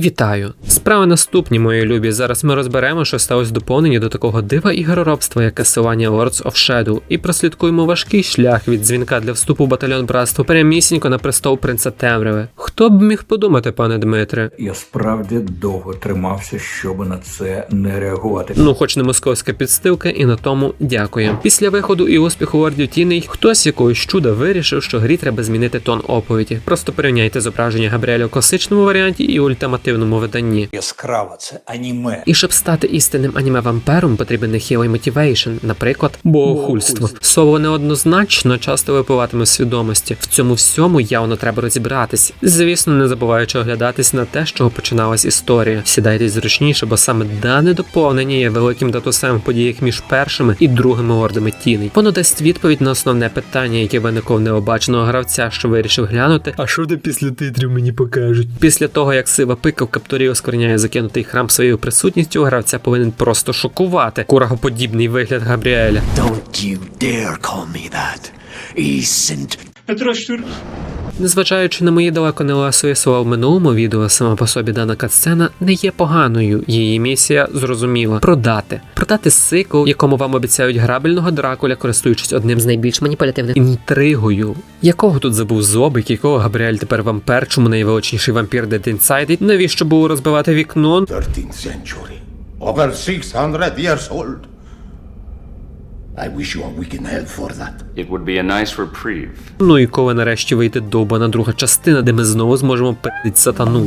Вітаю! Справи наступні, мої любі. Зараз ми розберемо, що сталося доповнення до такого дива ігроробства, як касування Lords of Shadow, і прослідкуємо важкий шлях від дзвінка для вступу в батальйон братства прямісінько на престол принца Темряви. Хто б міг подумати, пане Дмитре? Я справді довго тримався, щоб на це не реагувати. Ну, хоч не московська підстилка, і на тому дякую. Після виходу і успіху Лордів Тіней хтось якогось чуда вирішив, що грі треба змінити тон оповіді. Просто порівняйте зображення Габріеля в класичному варіанті і ультимативному виданні. Яскраво це аніме. І щоб стати істинним аніме-вампером, потрібен не хілий мотивейшн, наприклад, богохульство. Слово неоднозначно часто випливатиме з свідомості. В цьому всьому явно треба розібратись. Звісно, не забуваючи оглядатись на те, з чого починалась історія. Сідайтесь зручніше, бо саме дане доповнення є великим датусем в подіях між першими і другими ордами тіней. Воно дасть відповідь на основне питання, яке виникло в необаченого гравця, що вирішив глянути. А що де після титрів мені покажуть? Після того, як сива пика в каптурі оскверняє закинутий храм своєю присутністю, гравця повинен просто шокувати курагоподібний вигляд Габріеля. Don't you dare call me that. He sent Незважаючи на мої далеко не ласові слова в минулому відео, сама по собі дана катсцена не є поганою. Її місія зрозуміла продати. Продати сикл, якому вам обіцяють грабельного дракуля, користуючись одним з найбільш маніпулятивних інтригою. Якого тут забув зобик, якого Габріель тепер вампер, чому найвеличніший вампір Dead Inside? Навіщо було розбивати вікно? 13th century, over 600 years old. I wish you a week in hell for that. It would be a nice reprieve. Ну і коли нарешті вийде довбана друга частина, де ми знову зможемо пи***ть сатану.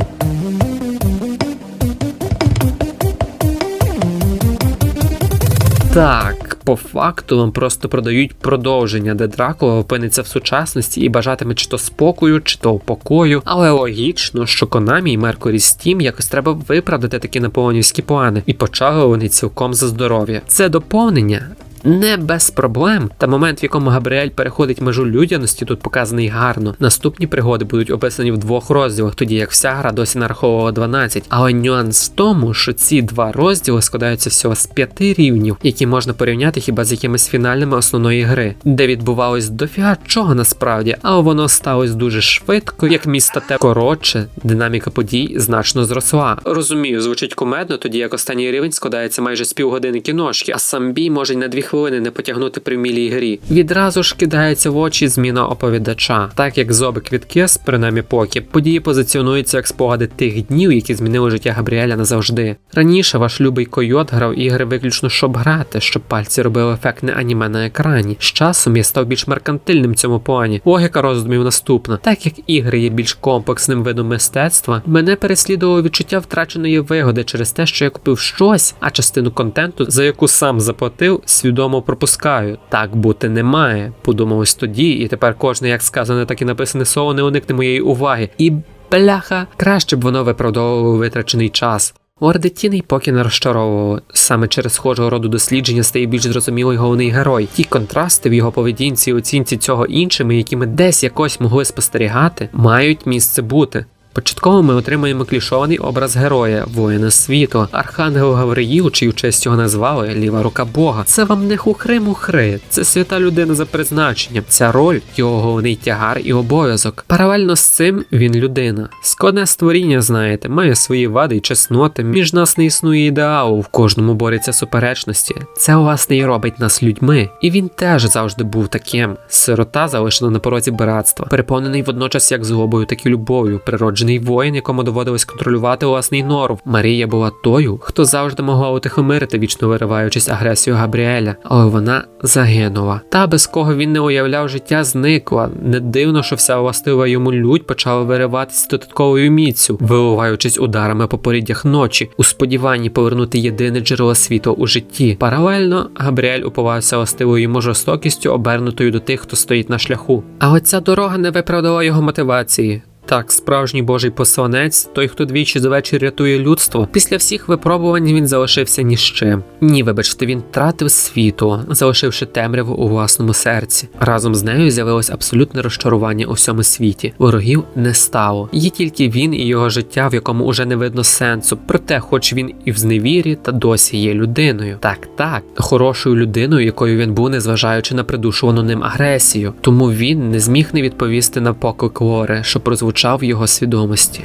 Так, по факту вам просто продають продовження, де Дракула опиниться в сучасності і бажатиме чи то спокою, чи то покою. Але логічно, що Konami і Mercury Steam якось треба виправдати такі наполонівські плани, і почали вони цілком за здоров'я. Це доповнення не без проблем. Та момент, в якому Габріель переходить межу людяності, тут показаний гарно. Наступні пригоди будуть описані в двох розділах, тоді як вся гра досі нараховувала 12. Але нюанс в тому, що ці два розділи складаються всього з п'яти рівнів, які можна порівняти хіба з якимись фінальними основної гри, де відбувалось дофіга чого насправді, але воно сталося дуже швидко, як місто те коротше, динаміка подій значно зросла. Розумію, звучить кумедно, тоді як останній рівень складається майже з півгодини кіношки, а сам бій може й на дві хвилини не потягнути при мілій грі. Відразу ж кидається в очі зміна оповідача. Так як зобик від Кес, принаймні поки, події позиціонуються як спогади тих днів, які змінили життя Габріеля назавжди. Раніше ваш любий койот грав ігри виключно щоб грати, щоб пальці робили ефектне аніме на екрані. З часом я став більш меркантильним в цьому плані. Логіка роздумів наступна. Так як ігри є більш комплексним видом мистецтва, мене переслідувало відчуття втраченої вигоди через те, що я купив щось, а частину контенту, за яку сам заплатив, свідомо пропускаю. Так бути не має. Подумалось тоді, і тепер кожне, як сказане, так і написане слово не уникне моєї уваги. І бляха, краще б воно виправдовувало витрачений час. Орди тіней поки не розчаровували. Саме через схожого роду дослідження стає більш зрозумілий головний герой. Ті контрасти в його поведінці оцінці цього іншими, які ми десь якось могли спостерігати, мають місце бути. Початково ми отримаємо клішований образ героя, воїна світу, архангел Гавриїл, чию честь його назвали ліва рука Бога. Це вам не хухри-мухри, це свята людина за призначенням. Ця роль його головний тягар і обов'язок. Паралельно з цим він людина. Складне створіння, знаєте, має свої вади й чесноти. Між нас не існує ідеалу, в кожному борються суперечності. Це власне і робить нас людьми. І він теж завжди був таким. Сирота залишена на порозі братства, переповнений водночас як злобою, так і любов'ю, природжений воїн, якому доводилось контролювати власний норв. Марія була тою, хто завжди могла утихомирити, вічно вириваючись агресію Габріеля, але вона загинула. Та без кого він не уявляв життя, зникла. Не дивно, що вся властива йому лють почала вириватися додатковою міцю, виливаючись ударами по поріддях ночі, у сподіванні повернути єдине джерело світу у житті. Паралельно Габріель упивався властивою йому жорстокістю, обернутою до тих, хто стоїть на шляху. Але ця дорога не виправдала його мотивації. Так, справжній божий посланець, той, хто двічі за вечір рятує людство. Після всіх випробувань він залишився ні з чим. Ні, вибачте, він втратив світло, залишивши темряву у власному серці. Разом з нею з'явилось абсолютне розчарування у всьому світі. Ворогів не стало. Є тільки він і його життя, в якому уже не видно сенсу. Проте, хоч він і в зневірі, та досі є людиною. Так, так, хорошою людиною, якою він був, незважаючи на придушувану ним агресію. Тому він не зміг не відповісти на поклик Лори, що прозвучав в його свідомості.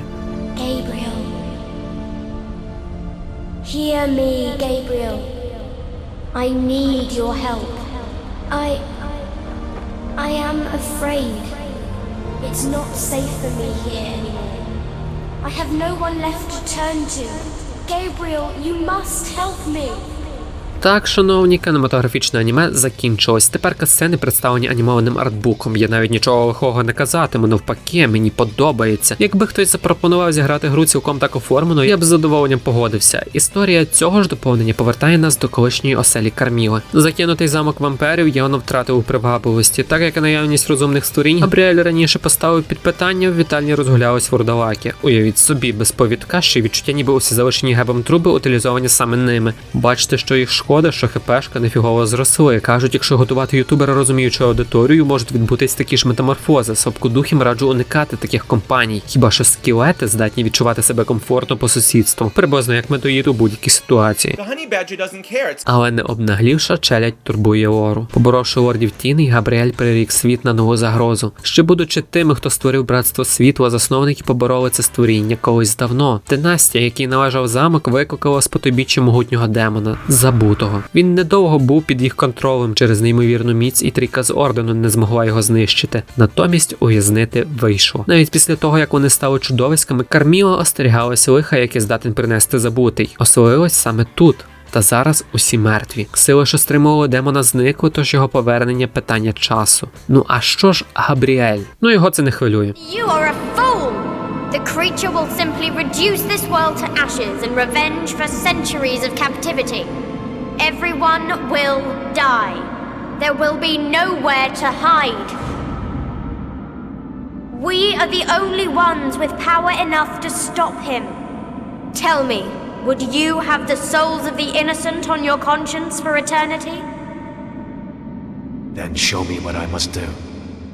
Gabriel, Hear me, Gabriel. I need your help. I. I am afraid. It's not safe for me here anymore. I have no one left to turn to. Gabriel, you must help me. Так, шановні, кінематографічне аніме закінчилось. Тепер касцени представлені анімованим артбуком. Я навіть нічого лихого не казатиму, навпаки, мені подобається. Якби хтось запропонував зіграти гру цілком так оформленою, я б з задоволенням погодився. Історія цього ж доповнення повертає нас до колишньої оселі Карміли. Закинутий замок вампирів Йоно втратив у привабливості, так як наявність розумних створінь Габріель раніше поставив під питання, в вітальні розгулялись вурдалаки. Уявіть собі, без повідка, що відчуття, ніби усі залишені гебом труби утилізовані саме ними. Бачите, що їх шкода, що хпшка нефігово зросли. Кажуть, якщо готувати ютубера розуміючу аудиторію, можуть відбутись такі ж метаморфози. Сопкодухім раджу уникати таких компаній. Хіба що скелети здатні відчувати себе комфортно по сусідству, приблизно як медоїд у будь-якій ситуації. Але не обнаглівша челядь турбує Лору. Поборовши лордів тіни, Габріель прирік світ на нову загрозу. Ще будучи тими, хто створив братство світла, засновники побороли це створіння колись давно. Династія, якій належав замок, викликала спотобіччя могутнього демона забутого. Він недовго був під їх контролем через неймовірну міць, і трійка з ордену не змогла його знищити. Натомість уязнити вийшло. Навіть після того, як вони стали чудовиськами, Карміла остерігалася лиха, яке здатен принести забутий. Оселилось саме тут. Та зараз усі мертві. Сила, що стримувала демона, зникли, тож його повернення питання часу. Ну а що ж Габріель? Ну його це не хвилює. You are a fool! The creature will simply reduce this world to ashes in revenge for centuries of captivity. Everyone will die. There will be nowhere to hide. We are the only ones with power enough to stop him. Tell me, would you have the souls of the innocent on your conscience for eternity? Then show me what I must do.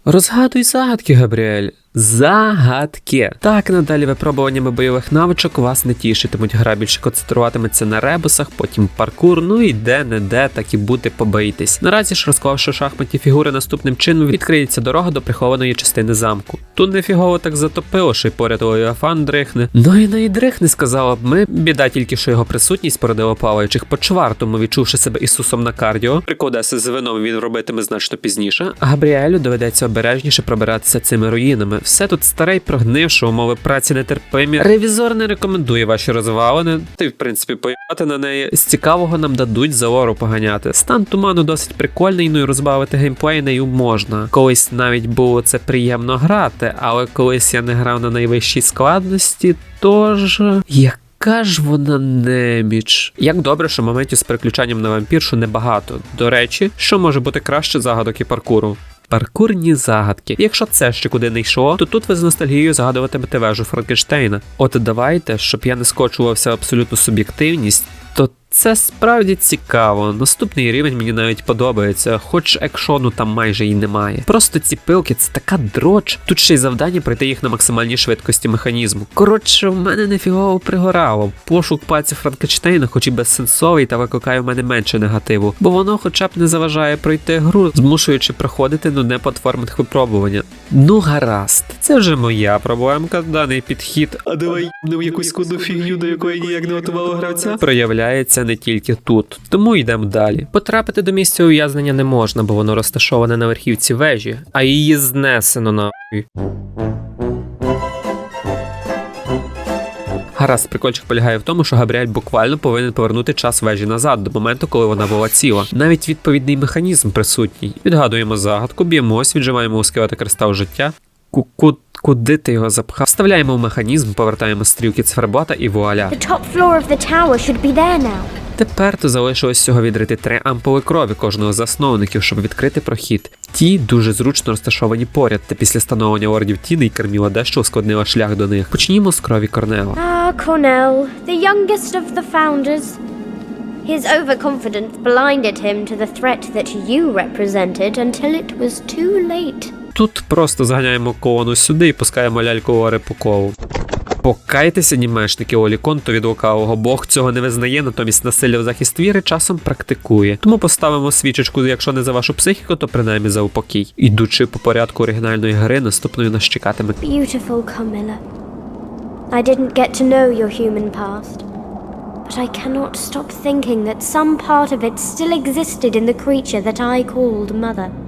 Розгадуй загадки, Габріель. Загадки. Так, надалі випробуваннями бойових навичок вас не тішитимуть. Гра більше концентруватиметься на ребусах, потім паркур, ну і де не де, так і бути побоїтесь. Наразі ж розклавши шахматні фігури наступним чином, відкриється дорога до прихованої частини замку. Тут нефігово так затопило, що й поряд Леофан дрихне. Ну і не й дрихне, сказала б ми. Біда тільки, що його присутність породила плаваючих почвар, тому відчувши себе Ісусом на кардіо, прикладеться з вином він робитиме значно пізніше. Габріелю доведеться обережніше пробиратися цими руїнами. Все тут старе й прогнивше, умови праці нетерпимі. Ревізор не рекомендує ваші розвалини. Ти, в принципі, поїхати на неї. З цікавого нам дадуть за ору поганяти. Стан туману досить прикольний, ну і розбавити геймплей нею можна. Колись навіть було це приємно грати, але колись я не грав на найвищій складності, тож. Як яка ж вона неміч. Як добре, що моментів з переключанням на вампіршу небагато. До речі, що може бути краще загадок і паркуру? Паркурні загадки. Якщо це ще куди не йшло, то тут ви з ностальгією згадуватимете вежу Франкенштейна. От давайте, щоб я не скочувався в абсолютну суб'єктивність, то це справді цікаво. Наступний рівень мені навіть подобається, хоч екшону там майже і немає. Просто ці пилки це така дроч. Тут ще й завдання пройти їх на максимальній швидкості механізму. Коротше, в мене нефігово пригорало. Пошук пальців Франкенштейна, хоч і безсенсовий, та викликає в мене менше негативу, бо воно хоча б не заважає пройти гру, змушуючи проходити нудне платформних випробування. Ну гаразд, це вже моя проблемка, даний підхід. А давай ну якусь скудну фігню, до якої ніяк не готувало гравця, проявляється не тільки тут. Тому йдемо далі. Потрапити до місця ув'язнення не можна, бо воно розташоване на верхівці вежі, а її знесено нахуй. Гаразд, прикольчик полягає в тому, що Габріель буквально повинен повернути час вежі назад до моменту, коли вона була ціла. Навіть відповідний механізм присутній. Відгадуємо загадку, б'ємось, віджимаємо у скелета кристал життя. Ку-ку. Куди ти його запхав? Вставляємо в механізм, повертаємо стрілки циферблата і вуаля. The top floor of the tower should be there now. Тепер то залишилось всього відрити три ампули крові кожного з засновників, щоб відкрити прохід. Ті дуже зручно розташовані поряд, та після становлення ордів Тіни і Керміла дещо ускладнила шлях до них. Почнімо з крові Корнела. Ah, Cornell, the youngest of the founders. His overconfidence blinded him to the threat that you represented until it was too late. Тут просто заганяємо колону сюди і пускаємо ляльку по колу. Покайтеся, німешники Олікон, то від лукавого Бог цього не визнає, натомість насилля в захист віри часом практикує. Тому поставимо свічечку, якщо не за вашу психіку, то принаймні за упокій. Ідучи по порядку оригінальної гри, наступною нас чекатиме Beautiful Camilla. I didn't get to know your human past, But I cannot stop thinking that some part of it still existed in the creature that I called Mother.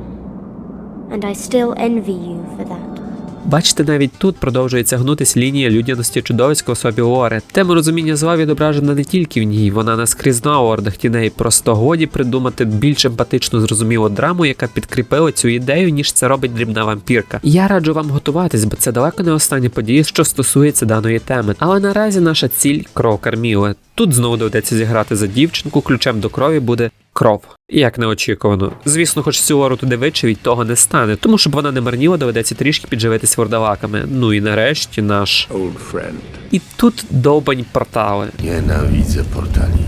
And I still envy you for that. Бачите, навіть тут продовжується гнутись лінія людяності чудовиська особі Ори. Тема розуміння зла відображена не тільки в ній, вона наскрізна у ордах тіней. Просто годі придумати більш емпатичну зрозумілу драму, яка підкріпила цю ідею, ніж це робить дрібна вампірка. Я раджу вам готуватись, бо це далеко не остання подія, що стосується даної теми. Але наразі наша ціль кров Карміли. Тут знову доведеться зіграти за дівчинку, ключем до крові буде кров. Як неочікувано. Звісно, хоч цю ору туди вичавіть, того не стане, тому щоб вона не марніла, доведеться трішки підживитись вордалаками. Ну і нарешті наш. Old friend. І тут довбань портали. Nienawidzę portali.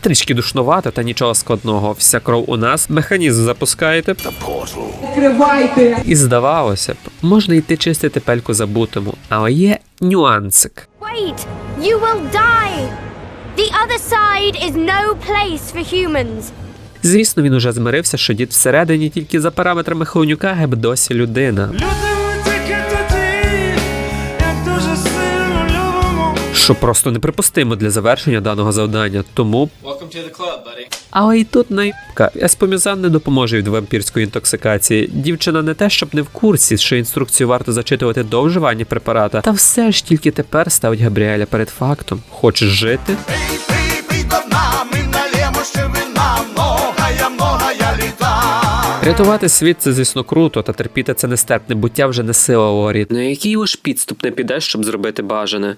Трішки душнувато, та нічого складного. Вся кров у нас. Механізм запускаєте. The portal. І здавалося б, можна йти чистити пельку забутому, але є нюансик. Wait! You will die! The other side is no place for humans. Звісно, він уже змирився, що дід всередині тільки за параметрами Хонюка геб досі людина. Що просто неприпустимо для завершення даного завдання. Тому. Але і тут найка еспомізан не допоможе від вампірської інтоксикації. Дівчина не те, щоб не в курсі, що інструкцію варто зачитувати до вживання препарата, та все ж тільки тепер ставить Габріеля перед фактом. Хочеш жити? Рятувати світ це, звісно, круто, та терпіти це нестерпне буття вже не сила Лорі. На який лиш підступ не підеш, щоб зробити бажане?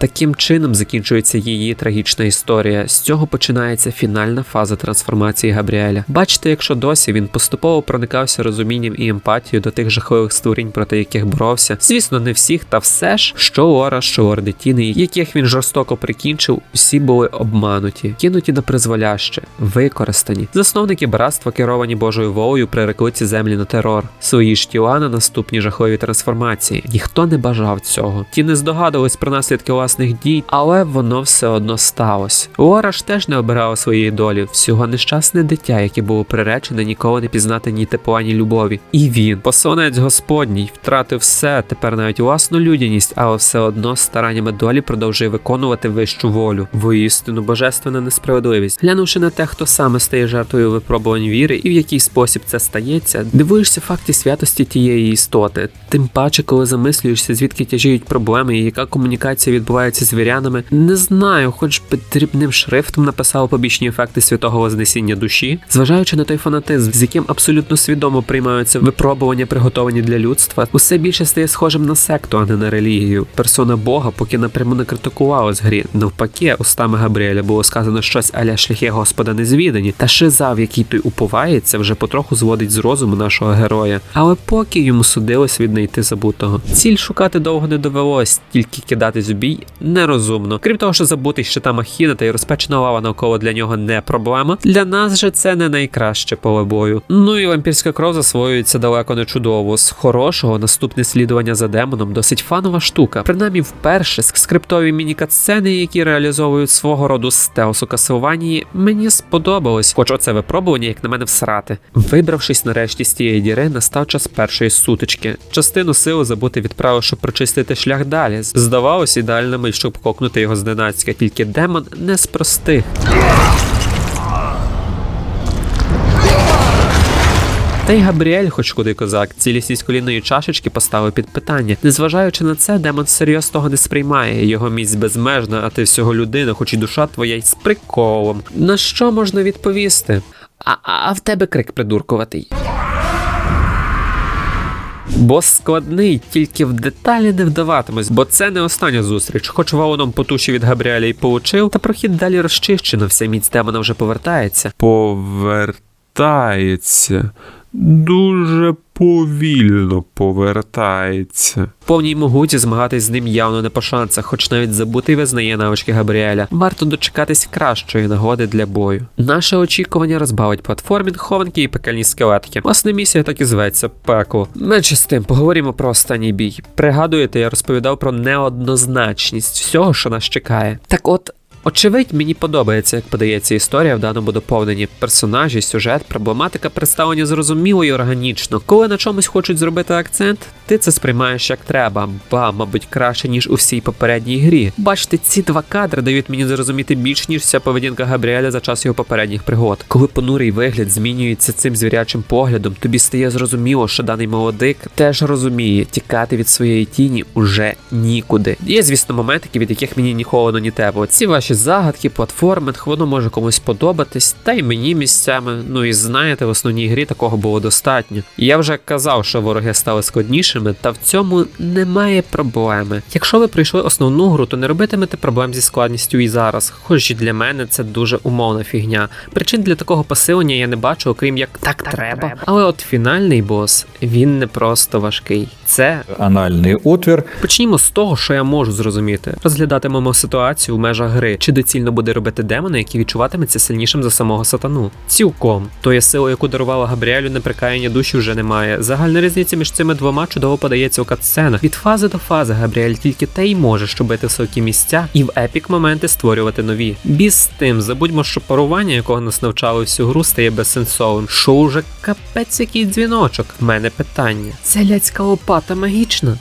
Таким чином закінчується її трагічна історія. З цього починається фінальна фаза трансформації Габріеля. Бачите, якщо досі він поступово проникався розумінням і емпатією до тих жахливих створінь, проти яких боровся. Звісно, не всіх, та все ж, що Лора, що Ордетіни, яких він жорстоко прикінчив, усі були обмануті, кинуті на призволяще, використані. Засновники братства, керовані Божою волею, прирекли ці землі на терор. Свої ж тіла на наступні жахливі трансформації. Ніхто не бажав цього. Ті не здогадувались про наслідки власних дій, але воно все одно сталося. Лора ж теж не обирала своєї долі, всього нещасне дитя, яке було приречене ніколи не пізнати ні тепла, ні любові. І він, посланець Господній, втратив все, тепер навіть власну людяність, але все одно стараннями долі продовжує виконувати вищу волю. Воістину божественна несправедливість. Глянувши на те, хто саме стає жертвою випробувань віри і в який спосіб це стається, дивуєшся факті святості тієї істоти. Тим паче, коли замислюєшся, звідки тяжіють проблеми і яка комунікація відбувається з вірянами, не знаю, хоч би дрібним шрифтом написав побічні ефекти святого вознесіння душі, зважаючи на той фанатизм, з яким абсолютно свідомо приймаються випробування, приготовані для людства, усе більше стає схожим на секту, а не на релігію. Персона Бога поки напряму не критикувала з грі. Навпаки, устами Габріеля було сказано щось аля шляхи Господа незвідані, та шиза, в який той уповається, вже потроху зводить з розуму нашого героя. Але поки йому судилось віднайти забутого. Ціль шукати довго не довелось, тільки кидатись у бій нерозумно. Крім того, що забутий щита махіна та й розпечена лава навколо для нього не проблема. Для нас же це не найкраще поле бою. Ну і вампірська кров засвоюється далеко не чудово. З хорошого наступне слідування за демоном досить фанова штука. Принаймні, вперше скриптові міні-катсцени, які реалізовують свого роду стелс у Касилванії, мені сподобалось. Хоч оце випробування, як на мене, всрати. Вибравшись нарешті з тієї діри, настав час першої сутички. Частину сили забути відправив, щоб прочистити шлях далі. Здавалось, ідеальна мить, щоб кокнути його зненацька, тільки демон не з простих. Та й Габріель, хоч куди козак, цілісність колінної чашечки поставив під питання. Незважаючи на це, демон всерйоз того не сприймає. Його міць безмежна, а ти всього людина, хоч і душа твоя й з приколом. На що можна відповісти? А в тебе крик придуркуватий. Бос складний, тільки в деталі не вдаватимось, бо це не остання зустріч. Хоч валоном по туші від Габріеля й получив, та прохід далі розчищено, вся міць демона вже повертається. повертається. Дуже повільно повертається. Повній могуті змагатись з ним явно не по шансах, хоч навіть забутий визнає навички Габріеля. Варто дочекатись кращої нагоди для бою. Наше очікування розбавить платформінг, хованки і пекельні скелетки. Власне, місія так і зветься пекло. Менше з тим, поговоримо про останній бій. Пригадуєте, я розповідав про неоднозначність всього, що нас чекає. Так от. Очевидь, мені подобається, як подається історія в даному доповненні. Персонажі, сюжет, проблематика представлені зрозуміло і органічно. Коли на чомусь хочуть зробити акцент, ти це сприймаєш як треба, ба, мабуть, краще ніж у всій попередній грі. Бачите, ці два кадри дають мені зрозуміти більш ніж вся поведінка Габріеля за час його попередніх пригод. Коли понурий вигляд змінюється цим звірячим поглядом, тобі стає зрозуміло, що даний молодик теж розуміє, тікати від своєї тіні уже нікуди. Є, звісно, моментики, від яких мені ні холодно, ні тепло. Ці ваші загадки, платформинг, воно може комусь подобатись, та й мені місцями. Ну і знаєте, в основній грі такого було достатньо. Я вже казав, що вороги стали складнішими, та в цьому немає проблеми. Якщо ви пройшли основну гру, то не робитимете проблем зі складністю і зараз. Хоч і для мене це дуже умовна фігня. Причин для такого посилення я не бачу, окрім як так, треба. Але от фінальний бос він не просто важкий. Це Анальний отвір Почнімо з того, що я можу зрозуміти. Розглядатимемо ситуацію в межах гри, чи доцільно буде робити демона, який відчуватиметься сильнішим за самого сатану. Цілком тої сили, яку дарувала Габріелю, неприкаяння душі вже немає. Загальна різниця між цими двома чудово подається у катсценах. Від фази до фази Габріель тільки те й може, що бити високі місця і в епік моменти створювати нові. Біз з тим, забудьмо, що парування, якого нас навчали всю гру, стає безсенсовим. Що уже капець який дзвіночок. В мене питання: ця ляцька лопата магічна?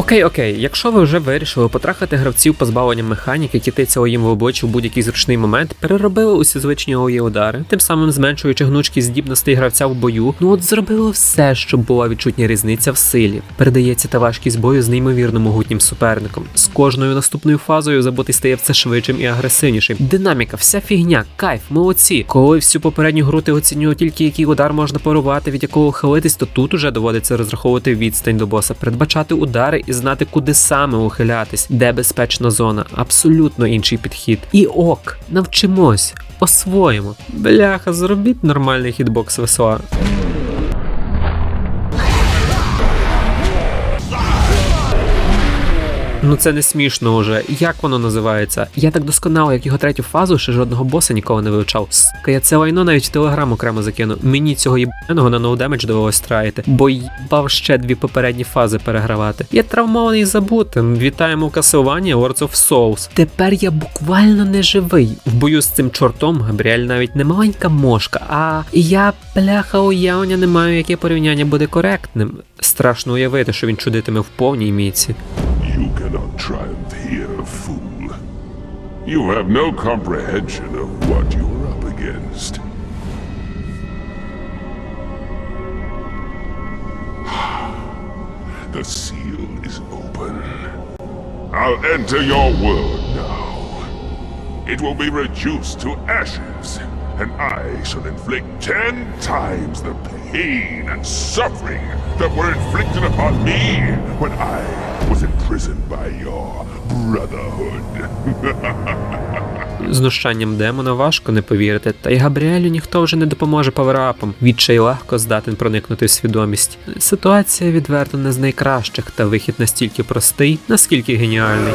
Окей, окей, якщо ви вже вирішили потрахати гравців позбавленням механіки, китицяло їм в обличчя в будь-який зручний момент, переробили усі звичні ої удари, тим самим зменшуючи гнучкість здібностей гравця в бою, ну от зробили все, щоб була відчутня різниця в силі. Передається та важкість бою з неймовірно могутнім суперником. З кожною наступною фазою забутий стає все швидшим і агресивнішим. Динаміка, вся фігня, кайф, молодці. Коли всю попередню гру ти оцінював тільки який удар можна порувати, від якого хилитись, то тут уже доводиться розраховувати відстань до боса, передбачати удари і знати, куди саме ухилятись, де безпечна зона. Абсолютно інший підхід. І ок, навчимось, освоїмо. Бляха, зробіть нормальний хітбокс весла. Ну це не смішно уже. Як воно називається? Я так досконало, як його третю фазу, ще жодного боса ніколи не вивчав. Сука, я це лайно навіть в телеграм окремо закину. Мені цього їбаного на ноудемедж довелось траїти, бо їбав ще дві попередні фази перегравати. Я травмований забутим. Вітаємо в касуванні Lords of Souls. Тепер я буквально не живий. В бою з цим чортом Габріель навіть не маленька мошка, а я бляха уявлення не маю, яке порівняння буде коректним. Страшно уявити, що він чудитиме в повній міці. Cannot triumph here, fool. You have no comprehension of what you are up against. The seal is open. I'll enter your world now. It will be reduced to ashes, and I shall inflict ten times the pain and suffering that were inflicted upon me when I imprisoned by your brotherhood. Знущанням демона важко не повірити, та й Габріелю ніхто вже не допоможе паверапом. Відчай легко здатен проникнути в свідомість. Ситуація відверто не з найкращих, та вихід настільки простий, наскільки геніальний.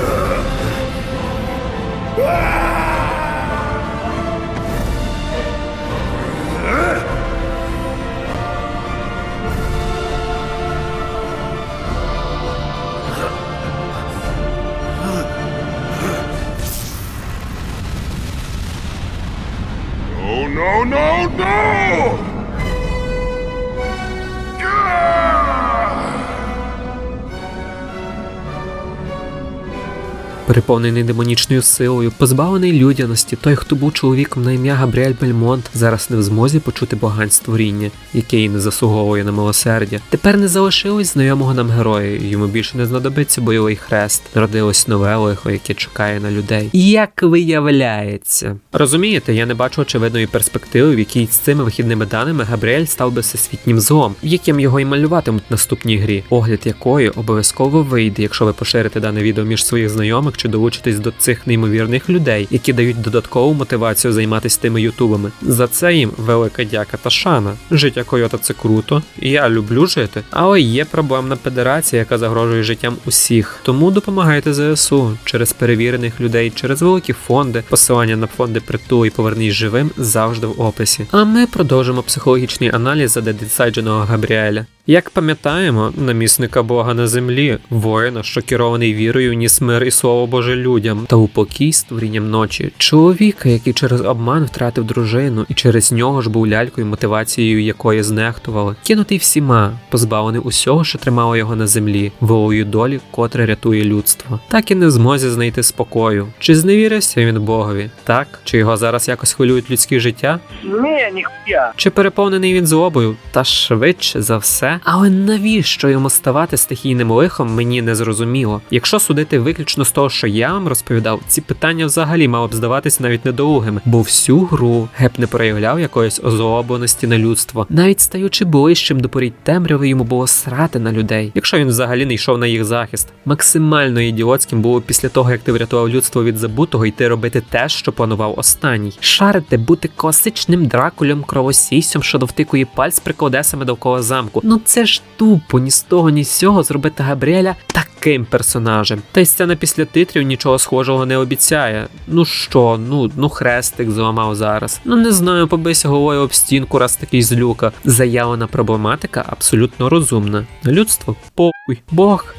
Переповнений демонічною силою, позбавлений людяності, той, хто був чоловіком на ім'я Габріель Бельмонт, зараз не в змозі почути богань створіння, яке й не заслуговує на милосердя. Тепер не залишилось знайомого нам героя, йому більше не знадобиться бойовий хрест. Народилось нове лихо, яке чекає на людей. Як виявляється, розумієте, я не бачу очевидної перспективи, в якій з цими вихідними даними Габріель став би всесвітнім злом, яким його і малюватимуть в наступній грі, огляд якої обов'язково вийде, якщо ви поширите дане відео між своїх знайомих чи долучитесь до цих неймовірних людей, які дають додаткову мотивацію займатися тими ютубами. За це їм велика дяка та шана. Життя койота це круто, я люблю жити, але є проблемна федерація, яка загрожує життям усіх. Тому допомагайте ЗСУ через перевірених людей, через великі фонди. Посилання на фонди притул і повернись живим завжди в описі. А ми продовжимо психологічний аналіз задедсайдженого Габріеля. Як пам'ятаємо, намісника Бога на землі, воїна, що керований вірою, ніс мир і слово Боже людям та упокій створінням ночі. Чоловіка, який через обман втратив дружину і через нього ж був лялькою, мотивацією якої знехтували, кинутий всіма, позбавлений усього, що тримало його на землі, волею долі, котре рятує людство. Так і не в змозі знайти спокою. Чи зневірився він Богові? Так? Чи його зараз якось хвилюють людські життя? Не, нихуя. Чи переповнений він злобою? Та швидше за все. Але навіщо йому ставати стихійним лихом, мені не зрозуміло. Якщо судити виключно з того, що я вам розповідав, ці питання взагалі мало б здаватися навіть недолугими, бо всю гру Геп не проявляв якоїсь озлобленості на людство. Навіть стаючи ближчим до порідь темряви, йому було срати на людей, якщо він взагалі не йшов на їх захист. Максимально ідіотським було після того, як ти врятував людство від забутого, йти робити те, що планував останній. Шарити, бути класичним дракулем кровосісем, що довтикує пальць приколдесами довкола замку. Ну це ж тупо ні з того, ні з сього зробити Габріеля таким персонажем. Та й сцена після титрів нічого схожого не обіцяє. Ну що, ну ну хрестик зламав зараз. Ну не знаю, побийся головою об стінку, раз такий злюка. Заявлена проблематика абсолютно розумна. Людство похуй, Бог.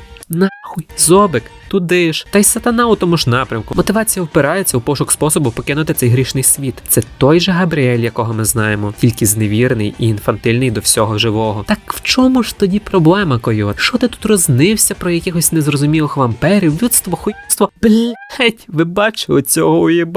Нахуй, зобик, туди ж, та й сатана у тому ж напрямку. Мотивація впирається у пошук способу покинути цей грішний світ. Це той же Габріель, якого ми знаємо, тільки зневірний і інфантильний до всього живого. Так в чому ж тоді проблема, койот? Що ти тут рознився про якихось незрозумілих вампирів, людство, хуйство? Блять, ви бачили цього уєба?